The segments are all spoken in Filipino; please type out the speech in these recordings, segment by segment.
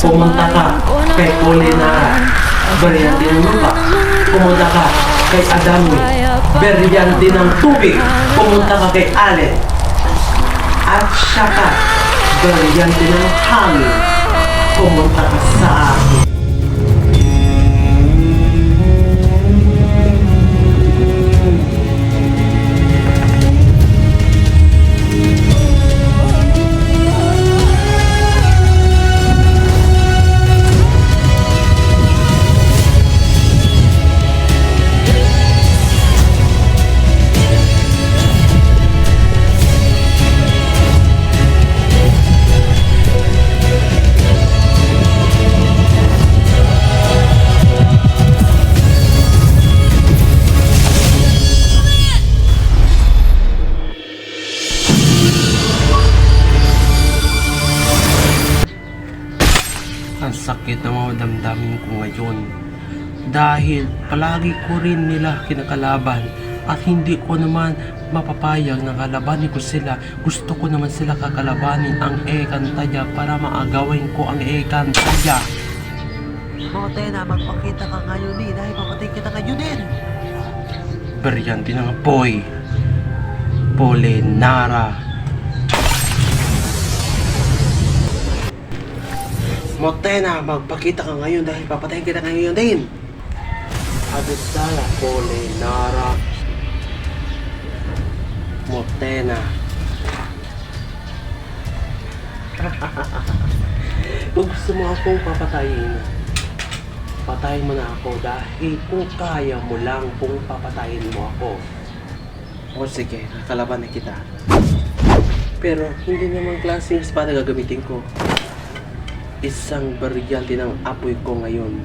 pumunta ka kay Kulinara, Brilyante ng lupa. Pumunta ka kay Adami, Brilyante ng tubig. Pumunta ka kay Allen. At saka, Brilyante ng hangin. Pumunta ka sa akin. Sakit ng mga damdamin ko ngayon. Dahil palagi ko rin nila kinakalaban at hindi ko naman mapapayag na kalabanin ko sila. Gusto ko naman sila kakalabanin ang Ekantaya para maagawin ko ang Ekantaya. Motena, magpakita ka ngayon din dahil papatay kita ngayon din. Brilyante ng apoy. Polenara. Motena, magpakita ka ngayon dahil papatayin kita ngayon din. Abisala, Polenara. Motena. Kung gusto mo akong papatayin, patayin mo na ako dahil kung kaya mo lang kung papatayin mo ako. O sige, nakalaban na kita. Pero hindi naman klaseng espada gagamitin ko. Isang baryante ng apoy ko ngayon.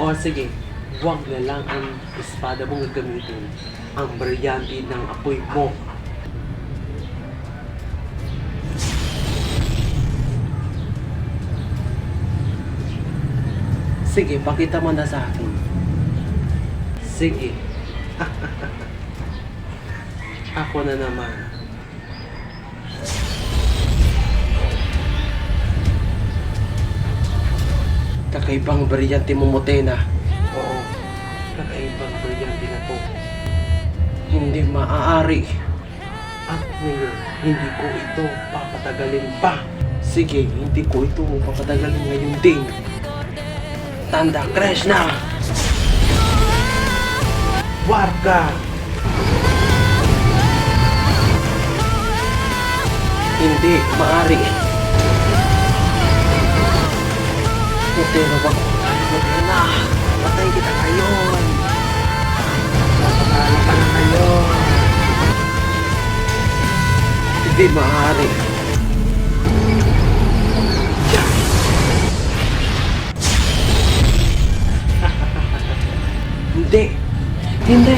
O sige, huwag na lang ang espada mong gagamitin. Ang baryante ng apoy mo. Sige, pakita mo na sa akin. Sige. Ako na naman. Kakaibang brilyante mo, Motena. Oo, kakaibang brilyante na to. Hindi maaari. At ngayon, hindi ko ito papatagalin pa. Sige, hindi ko ito papatagalin ngayon din. Tanda Krishna! Warka! Hindi, maari. Pero wag Huwag na. Patay kita ngayon. Napakala ka na ngayon. Hindi maaari. Hindi. Hindi.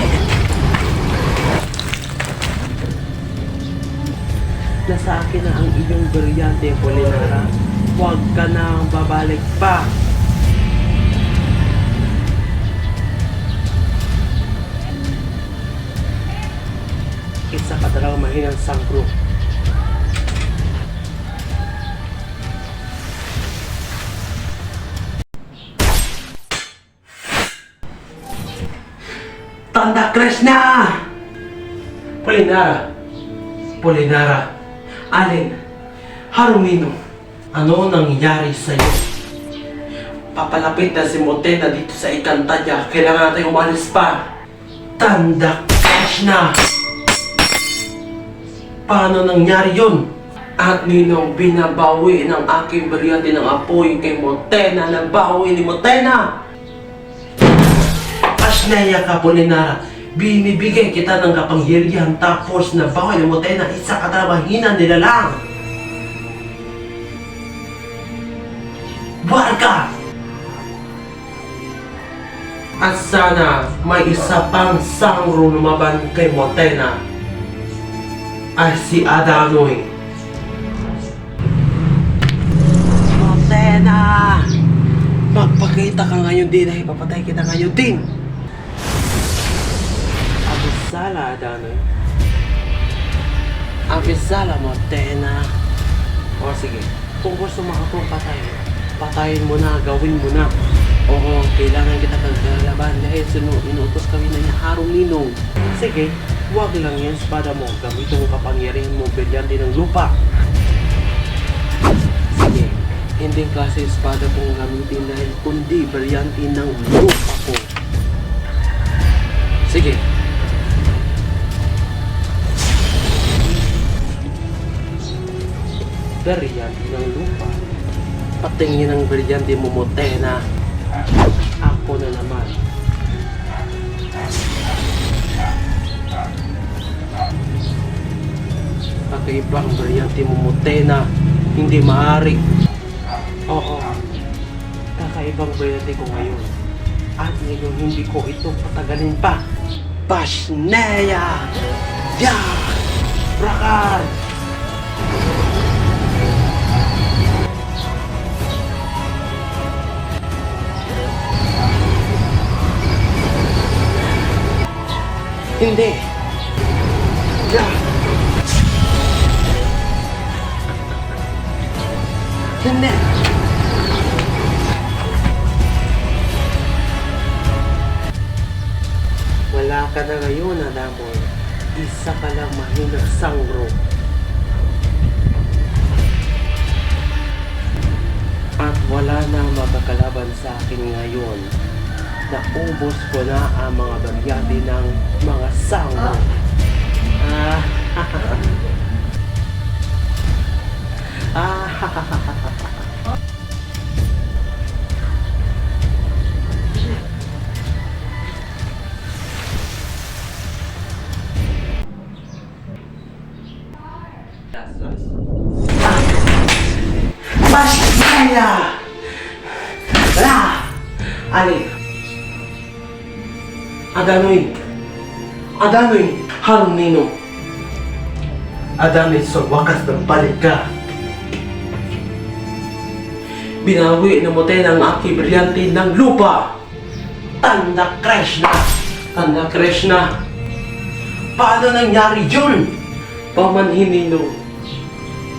Nasa akin na ang iyong brilyante, Polinara. Huwag ka nang babalik pa. Isa ka talagang mahinang sangkro. Tanda Krishna! Polinara! Polinara! Alin! Harumino! Ano nangyari sa'yo? Papalapit na si Motena dito sa Ikantaya. Kailangan natin umalis pa. Tanda Krishna! Paano nangyari yun? At ninong binabawi ng aking baryante ng apoy kay Motena. Nabawi ni Motena! Asnaya ka. Binibigay kita ng kapangyarihan tapos nabawi ni Motena. Isa ka mahina nila lang. Warga! At sana may isa pang sangro lumaban kay Motena ay si Adanoy. Motena! Magpakita ka ngayon din ay papatay kita ngayon din. Abisala, Adanoy. Abisala, Motena. O sige, kung gusto mo akong patayin, Patayin mo na, gawin mo na. Oo, kailangan kita kagalaban dahil sino, inutos kami na niya Harong Ninong. Sige, huwag lang yan espada mo. Gamitin mo kapangyarihan mo, brilyante ng lupa. Sige, hindi klase espada kong gamitin dahil kundi brilyante ng lupa ko. Sige. Brilyante ng lupa. Patingin ng brilyante mo Motena. Ako na naman. Kakaiba ang brilyante mo Motena. Hindi maaari. Oo. Kakaibang brilyante ko ngayon. At ngayon hindi ko ito patagalin pa. Pasneya! Ya! Rakar! Hindi! Ya! Hindi! Wala ka na ngayon, Adamoy. Isa ka lang mahinang sangro. At wala na magkakalaban sa akin ngayon. Naubos ko na ang mga baryate ng mga sangro. Ah, ah, Masaya! Wala! Ali! Adanoy! Adanoy! Harong Nino! Adanoy, sa wakas ng balik ka! Binawi na mo tayo ng aking brilyante ng lupa! Tanda crash na! Tanda crash na! Paano nangyari yun? Pamanhin Nino!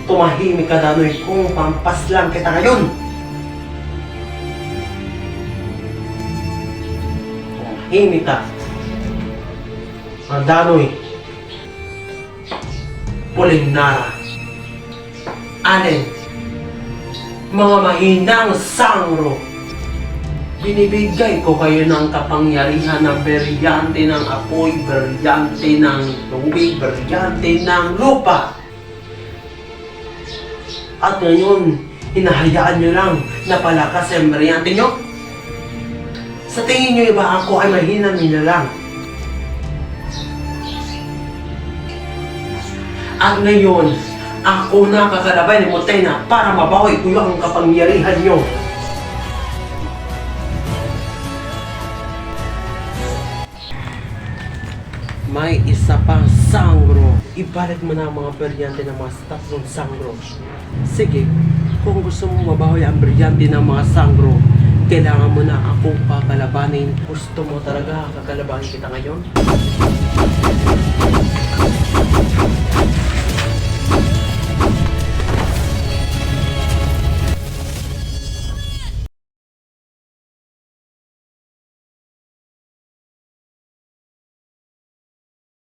tumahimik ka danoy kung pampas lang kita ngayon. Tumahimik ka. Ang danoy. Puling nara. Anin. Mga mahinang sangro. Binibigay ko kayo ng kapangyarihan ng beryante ng apoy, beryante ng tubig, beryante ng lupa. At ngayon, hinahayaan nyo lang na palakas ang brilyante nyo? Sa tingin nyo iba ako ay mahina nila lang. At ngayon, ako na kakalaban ni Motena para mabawi ko yung kapangyarihan nyo. May isa pang sangro. Ibalik mo na ang mga brilyante ng mga tatlong sangro. Sige, kung gusto mo mabawi ang brilyante ng mga sangro, kailangan mo na akong kakalabanin. Gusto mo talaga kakalabanin kita ngayon?